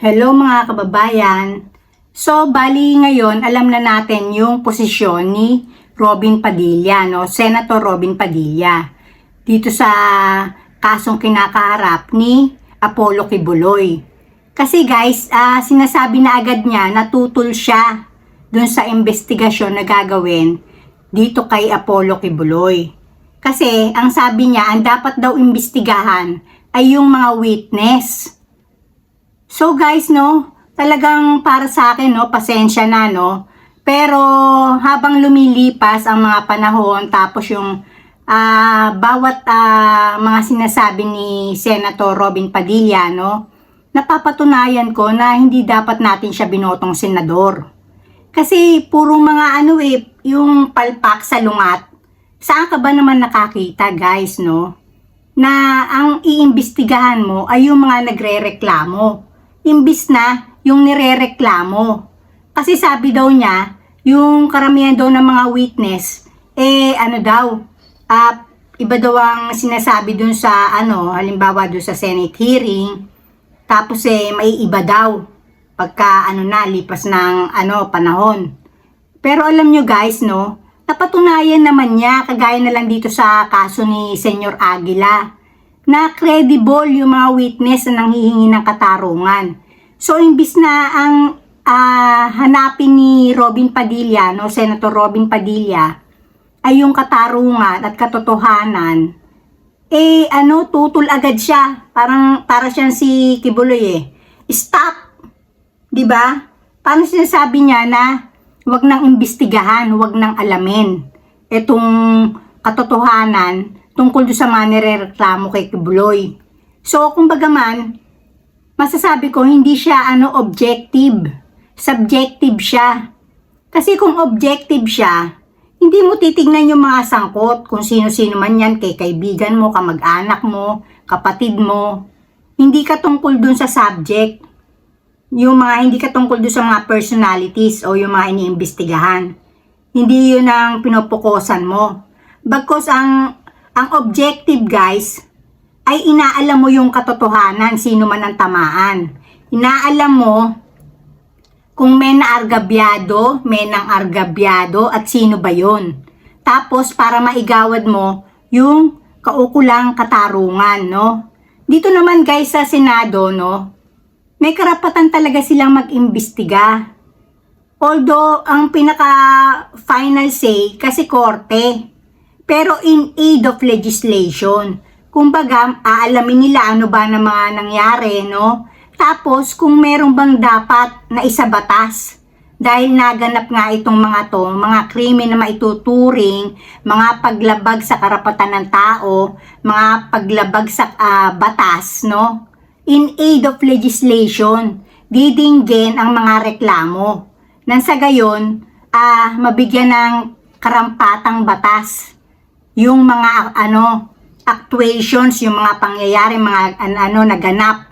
Hello mga kababayan. So, bali ngayon, alam na natin yung posisyon ni Robin Padilla, no? Senator Robin Padilla. Dito sa kasong kinakaharap ni Apollo Kibuloy. Kasi guys, ah, sinasabi na agad niya natutol siya dun sa investigasyon na gagawin dito kay Apollo Kibuloy. Kasi ang sabi niya, ang dapat daw imbestigahan ay yung mga witness. So guys, no, talagang para sa akin, no, pasensya na, no. Pero habang lumilipas ang mga panahon, tapos yung ah, bawat ah, mga sinasabi ni Senator Robin Padilla, no, napapatunayan ko na hindi dapat natin siya binotong senador. Kasi puro mga ano eh, yung palpak sa lungat. Saan ka ba naman nakakita guys, no? Na ang iimbestigahan mo ay yung mga nagre-reklamo. Imbis na yung nire-reklamo. Kasi sabi daw niya, yung karamihan daw ng mga witness, eh ano daw, ah, iba daw ang sinasabi dun sa ano, halimbawa dun sa Senate hearing, tapos eh may iba daw pagka ano na lipas ng ano panahon. Pero alam nyo guys no, napatunayan naman niya kagaya na lang dito sa kaso ni Senyor Aguila na credible yung mga witness na nanghihingi ng katarungan. So imbis na ang ah, hanapin ni Robin Padilla, no, Senator Robin Padilla, ay yung katarungan at katotohanan, eh ano, tutol agad siya. Parang para siyang si Kibuloy eh. Stop! 'Di ba? Paano sinasabi niya na wag nang imbestigahan, wag nang alamin itong katotohanan tungkol do sa mga nirereklamo kay Kibuloy. So, kumbaga man, masasabi ko hindi siya ano objective. Subjective siya. Kasi kung objective siya, hindi mo titignan yung mga sangkot kung sino-sino man yan kay kaibigan mo, kamag-anak mo, kapatid mo. Hindi ka tungkol dun sa subject yung mga hindi ka tungkol doon sa mga personalities o yung mga iniimbestigahan. Hindi yun ang pinopokosan mo. Bagkos ang, ang objective guys, ay inaalam mo yung katotohanan, sino man ang tamaan. Inaalam mo kung may naargabyado, may nang argabyado at sino ba yon. Tapos para maigawad mo yung kaukulang katarungan, no? Dito naman guys sa Senado, no? may karapatan talaga silang mag-imbestiga. Although, ang pinaka-final say, kasi korte. Pero in aid of legislation. Kumbaga, aalamin nila ano ba na mga nangyari, no? Tapos, kung meron bang dapat na isabatas. Dahil naganap nga itong mga to, mga krimen na maituturing, mga paglabag sa karapatan ng tao, mga paglabag sa ah, batas, no? in aid of legislation, didinggin ang mga reklamo. Nang sa gayon, ah, mabigyan ng karampatang batas yung mga ano actuations, yung mga pangyayari, mga an- ano naganap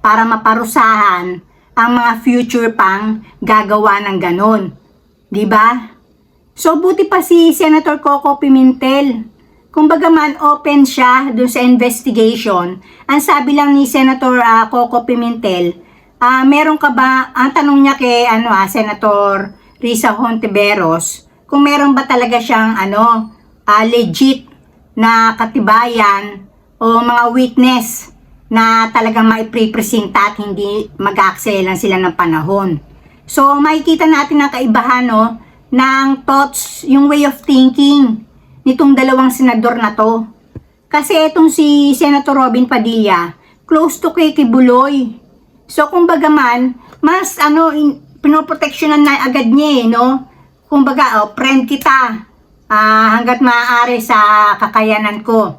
para maparusahan ang mga future pang gagawa ng ganon. 'Di ba? So buti pa si Senator Coco Pimentel Kumbaga man open siya dun sa investigation. Ang sabi lang ni Senator uh, Coco Pimentel, uh, meron ka ba, ang tanong niya kay ano, uh, Senator Risa Hontiveros, kung meron ba talaga siyang ano, uh, legit na katibayan o mga witness na talagang maiprepresenta at hindi mag-aaksaya lang sila ng panahon. So, makikita natin ang kaibahan no, ng thoughts, yung way of thinking nitong dalawang senador na to. Kasi itong si Senator Robin Padilla, close to kay Kibuloy. So kumbaga man, mas ano, in, pinoproteksyonan na agad niya eh, no? Kumbaga, oh, friend kita uh, hanggat maaari sa kakayanan ko.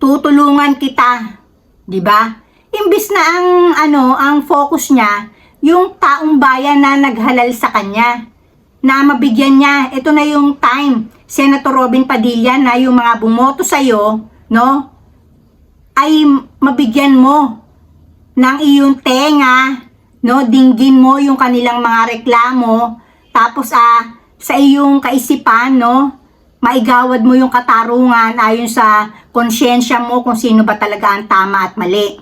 Tutulungan kita, 'di ba? Imbis na ang ano, ang focus niya yung taong bayan na naghalal sa kanya na mabigyan niya. Ito na yung time, Senator Robin Padilla, na yung mga bumoto sa'yo, no, ay mabigyan mo ng iyong tenga, no, dinggin mo yung kanilang mga reklamo, tapos ah, sa iyong kaisipan, no, maigawad mo yung katarungan ayon sa konsyensya mo kung sino ba talaga ang tama at mali.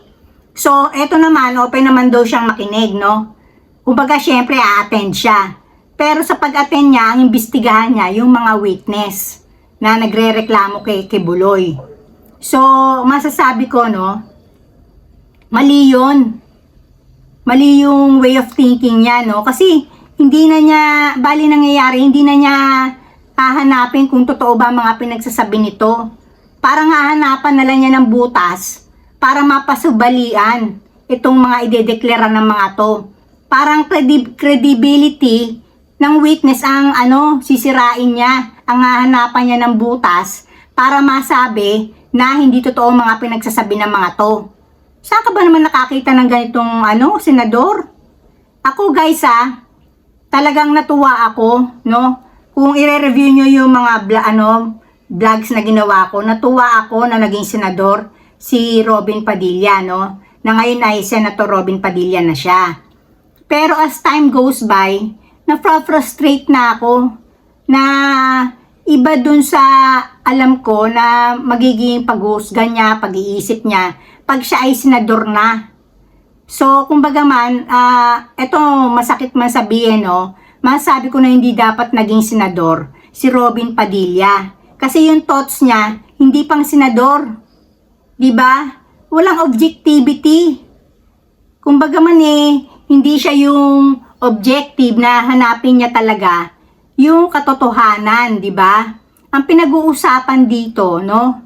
So, eto naman, open naman daw siyang makinig, no? Kumbaga, syempre, a-attend siya. Pero sa pag-attend niya, ang imbestigahan niya, yung mga witness na nagre-reklamo kay Kibuloy. So, masasabi ko, no, mali yun. Mali yung way of thinking niya, no? Kasi, hindi na niya, bali nangyayari, hindi na niya hahanapin kung totoo ba mga pinagsasabi nito. Parang hahanapan na lang niya ng butas para mapasubalian itong mga idedeklara ng mga to. Parang credi- credibility ng witness ang ano, sisirain niya, ang hahanapan niya ng butas para masabi na hindi totoo mga pinagsasabi ng mga to. Saan ka ba naman nakakita ng ganitong ano, senador? Ako guys ah, talagang natuwa ako, no? Kung i-review nyo yung mga bla, ano, vlogs na ginawa ko, natuwa ako na naging senador si Robin Padilla, no? Na ngayon ay Senator Robin Padilla na siya. Pero as time goes by, na-frustrate na ako na iba dun sa alam ko na magiging paghusga niya, pag-iisip niya, pag siya ay senador na. So, kumbaga man, ah, eto masakit man sabihin, no, masabi ko na hindi dapat naging senador si Robin Padilla. Kasi yung thoughts niya, hindi pang senador. 'Di ba? Walang objectivity. Kumbaga man eh, hindi siya yung objective na hanapin niya talaga yung katotohanan, 'di ba? Ang pinag-uusapan dito, no?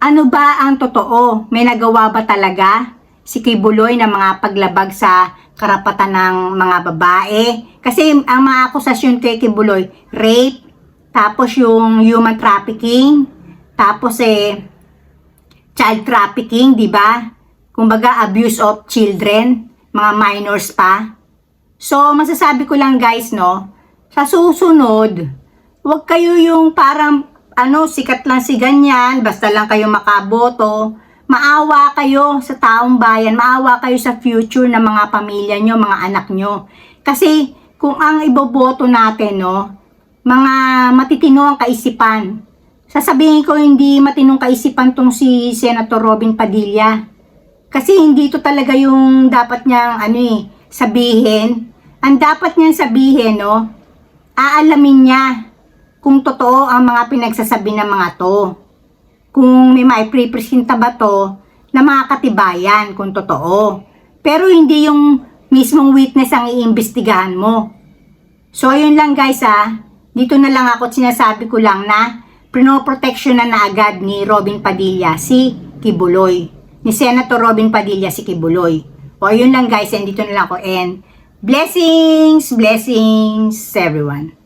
Ano ba ang totoo? May nagawa ba talaga si Kibuloy na mga paglabag sa karapatan ng mga babae? Kasi ang mga akusasyon kay Kibuloy, rape, tapos yung human trafficking, tapos eh, child trafficking, di ba? Kumbaga, abuse of children, mga minors pa. So, masasabi ko lang guys, no, sa susunod, wag kayo yung parang, ano, sikat lang si ganyan, basta lang kayo makaboto. Maawa kayo sa taong bayan, maawa kayo sa future ng mga pamilya nyo, mga anak nyo. Kasi, kung ang iboboto natin, no, mga matitino ang kaisipan. Sasabihin ko hindi matinong kaisipan tong si Senator Robin Padilla. Kasi hindi to talaga yung dapat niyang ano eh, sabihin. Ang dapat niyang sabihin, no, aalamin niya kung totoo ang mga pinagsasabi ng mga to. Kung may maiprepresenta ba to na mga katibayan kung totoo. Pero hindi yung mismong witness ang iimbestigahan mo. So, ayun lang guys ah. Dito na lang ako sinasabi ko lang na pinoprotection na na agad ni Robin Padilla si Kibuloy. Ni Senator Robin Padilla si Kibuloy. O ayun lang guys, and dito na lang ako. And blessings, blessings everyone.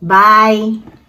Bye!